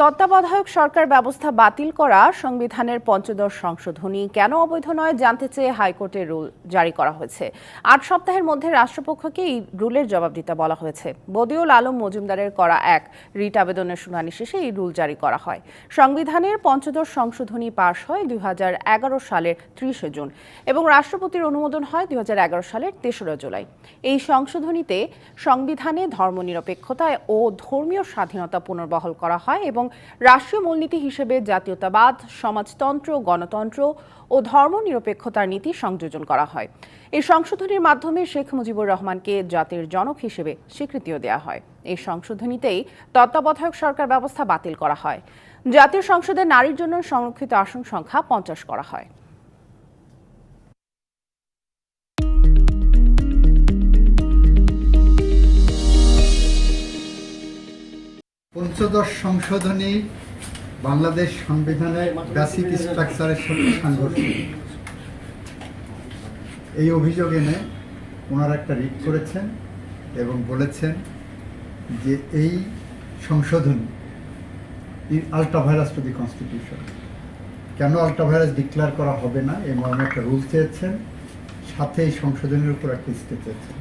তত্ত্বাবধায়ক সরকার ব্যবস্থা বাতিল করা, সংবিধানের পঞ্চদশ সংশোধনী কেন অবৈধ নয় জানতে চেয়ে হাইকোর্টের রুল জারি করা হয়েছে। আট সপ্তাহের মধ্যে রাষ্ট্রপক্ষকে এই রুলের জবাব দিতে বলা হয়েছে। বদিউল আলম মজুমদারের করা এক রিট আবেদনের শুনানি শেষে এই রুল জারি করা হয়। সংবিধানের পঞ্চদশ সংশোধনী পাশ হয় দুই হাজার এগারো সালের ত্রিশে জুন এবং রাষ্ট্রপতির অনুমোদন হয় দুই হাজার এগারো সালের তেসরা জুলাই। এই সংশোধনীতে সংবিধানে ধর্মনিরপেক্ষতা ও ধর্মীয় স্বাধীনতা পুনর্বহাল করা হয় এবং রাষ্ট্রীয় মূলনীতি হিসেবে জাতীয়তাবাদ, সমাজতন্ত্র, গণতন্ত্র ও ধর্মনিরপেক্ষতার নীতি সংযোজন করা হয়। এই সংশোধনীর মাধ্যমে শেখ মুজিবুর রহমানকে জাতির জনক হিসেবে স্বীকৃতিও দেওয়া হয়। এই সংশোধনীতেই তত্ত্বাবধায়ক সরকার ব্যবস্থা বাতিল করা হয়। জাতীয় সংসদে নারীর জন্য সংরক্ষিত আসন সংখ্যা পঞ্চাশ করা হয়। পঞ্চদশ সংশোধনী বাংলাদেশ সংবিধানের বেসিক স্ট্রাকচারের সাথে সাংঘর্ষিক। এই অভিযোগ এনে ওনারা একটা রিট করেছেন এবং বলেছেন যে এই সংশোধনী আল্ট্রাভাইরাস টু দি কনস্টিটিউশন কেন আল্ট্রাভাইরাস ডিক্লেয়ার করা হবে না? এই মর্মে একটা রুল চেয়েছেন। সাথে এই সংশোধনের উপর একটা স্টে চেয়েছেন।